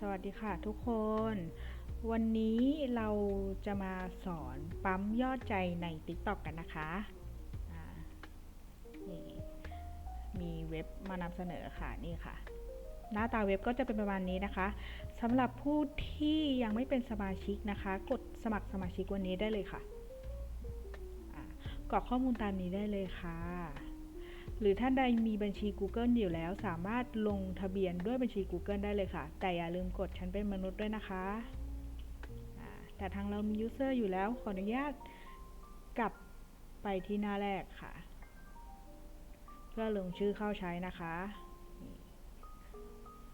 สวัสดีค่ะทุกคน วันนี้เราจะมาสอนปั๊มยอดใจใน TikTok กันนะคะนี่มีเว็บมานำเสนอค่ะนี่ค่ะ หน้าตาเว็บก็จะเป็นประมาณนี้นะคะสำหรับผู้ที่ยังไม่เป็นสมาชิกนะคะ กดสมัครสมาชิกวันนี้ได้เลยค่ะกรอกข้อมูลตามนี้ได้เลยค่ะ หรือท่านใดมีบัญชี Google อยู่แล้ว สามารถลงทะเบียนด้วยบัญชี Google ได้เลยค่ะ แต่อย่าลืมกดฉันเป็นมนุษย์ด้วยนะคะ แต่ทางเรามี User อยู่แล้ว ขออนุญาตกลับไปที่หน้าแรกค่ะ เพื่อลงชื่อเข้าใช้นะคะ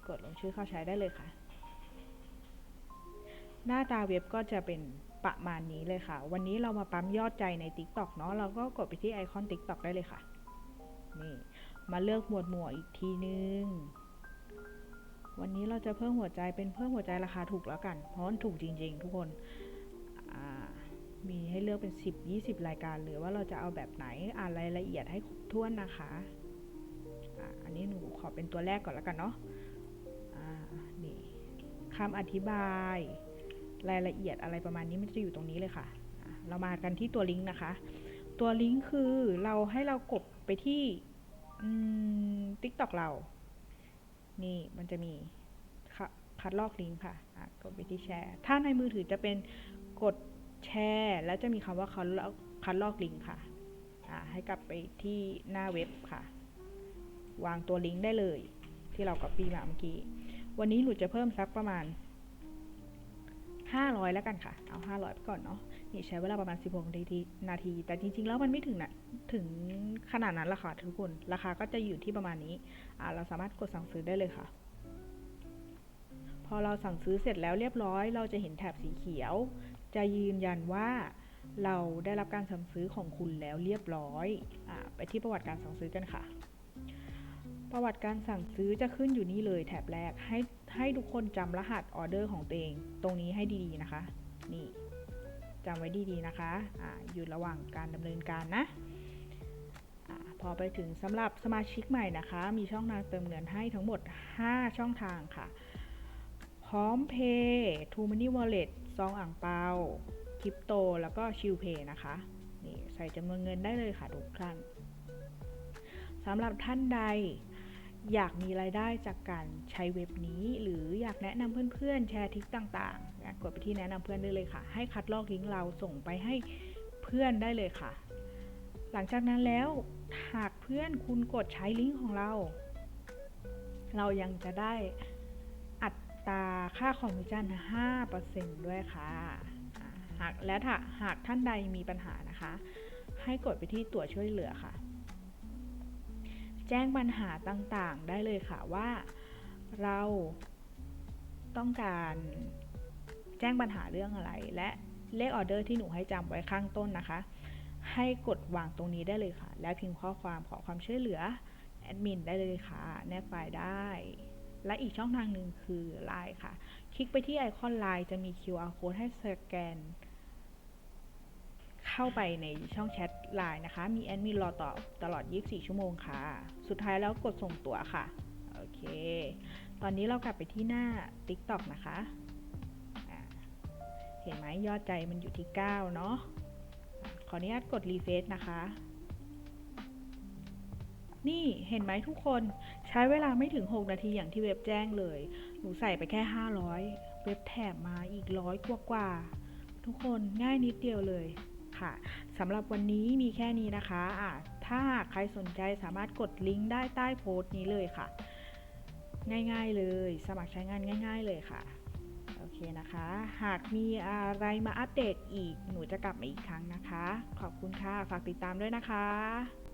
กดลงชื่อเข้าใช้ได้เลยค่ะ หน้าตาเว็บก็จะเป็นประมาณนี้เลยค่ะ วันนี้เรามาปั๊มยอดใจใน TikTok เนาะ เราก็กดไปที่ไอคอน TikTok ได้เลยค่ะ นี่ มาเลือกหมวดหมู่อีกทีนึง วันนี้เราจะเพิ่มหัวใจเป็นเพิ่มหัวใจราคาถูกแล้วกัน เพราะมันถูกจริง ๆ ทุกคน มีให้เลือกเป็น 10 20 รายการ หรือว่าเราจะเอาแบบไหน อ่านรายละเอียดให้ครบถ้วนนะคะอันนี้หนูขอเป็นตัวแรกก่อนแล้วกันเนาะนี่คำอธิบาย รายละเอียดอะไรประมาณนี้มันจะอยู่ตรงนี้เลยค่ะอะเรามากันที่ตัวลิงก์นะคะ ตัวลิงก์คือเราให้เรากดไปที่ติ๊กต็อกเรา นี่มันจะมีคะคัดลอกลิงก์ค่ะะกดไปที่แชร์ ถ้าในมือถือจะเป็นกดแชร์ แล้วจะมีคำว่าคัดลอกคัดลอกลิงก์ค่ะอะให้กลับไปที่หน้าเว็บค่ะ วางตัวลิงก์ได้เลย ที่เรา copy มาเมื่อกี้ วันนี้หนูจะเพิ่มสักประมาณ 500 แล้วกันค่ะ เอา 500 ไปก่อนเนาะ นี่ใช้เวลาประมาณ 16 นาทีนาที แต่จริง ๆ แล้วมันไม่ถึงนะถึงขนาดนั้นราคาทุกคน ราคาก็จะอยู่ที่ประมาณนี้ อ่า เราสามารถกดสั่งซื้อได้เลยค่ะ พอเราสั่งซื้อเสร็จแล้วเรียบร้อย เราจะเห็นแถบสีเขียว จะยืนยันว่าเราได้รับการสั่งซื้อของคุณแล้วเรียบร้อย อ่า ไปที่ประวัติการสั่งซื้อกันค่ะ ประวัติการสั่งซื้อจะขึ้นอยู่นี่เลยแถบแรก ให้ ให้ทุกคนจำรหัสออเดอร์ของตัวเอง ตรงนี้ให้ดีๆนะคะ นี่จำไว้ดีๆนะคะอ่าอยู่ระหว่างการดำเนินการนะอพอไปถึงสำหรับสมาชิกใหม่นะคะ มีช่องทางเติมเงินให้ทั้งหมด 5 ช่องทางค่ะ พร้อมเพย์ทูมันนี่วอลเล็ตซองอ่างเปาคริปโต แล้วก็ชิลเพย์นะคะ นี่ใส่จำนวนเงินได้เลยค่ะทุกท่านสำหรับท่านใด อยากมีรายได้จากการใช้เว็บนี้ หรืออยากแนะนำเพื่อนๆ แชร์ทริคต่างๆ กดไปที่แนะนำเพื่อนได้เลยค่ะ ให้คัดลอกลิงก์เราส่งไปให้เพื่อนได้เลยค่ะ หลังจากนั้นแล้วหากเพื่อนคุณกดใช้ลิงก์ของเรา เรายังจะได้อัตราค่าคอมมิชชั่น 5%ด้วยค่ะหากและถ้าหากท่านใดมีปัญหานะคะ ให้กดไปที่ตัวช่วยเหลือค่ะ แจ้งปัญหาต่างๆ ได้เลยค่ะว่าเราต้องการแจ้งปัญหาเรื่องอะไร และเลขออเดอร์ที่หนูให้จำไว้ข้างต้นนะคะ ให้กดวางตรงนี้ได้เลยค่ะ แล้วพิมพ์ข้อความขอความช่วยเหลือแอดมินได้เลยค่ะ แนบไฟล์ได้ และอีกช่องทางหนึ่งคือ Line ค่ะ คลิกไปที่ไอคอน Line จะมี QR code ให้สแกน เข้าไปในช่องแชทไลน์นะคะ มีแอดมินรอตอบตลอด 24 ชั่วโมงค่ะ สุดท้ายแล้วกดส่งตั๋วค่ะ โอเค ตอนนี้เรากลับไปที่หน้า TikTok นะคะ เห็นไหมยอดใจมันอยู่ที่ 9 เนาะ ขออนุญาตกดรีเฟซนะคะ นี่เห็นไหมทุกคนใช้เวลาไม่ถึง 6 นาทีอย่างที่เว็บแจ้งเลย หนูใส่ไปแค่ 500 เว็บแถมมาอีกร้อยกว่ากว่าทุกคนง่ายนิดเดียวเลย ค่ะสำหรับวันนี้มีแค่นี้นะคะะถ้าหากใครสนใจสามารถกดลิงก์ได้ใต้โพสต์นี้เลยค่ะ ง่ายๆเลย สมัครใช้งานง่าย ๆ เลยค่ะโอเคนะคะ หากมีอะไรมาอัปเดตอีกหนูจะกลับมาอีกครั้งนะคะ ขอบคุณค่ะ ฝากติดตามด้วยนะคะ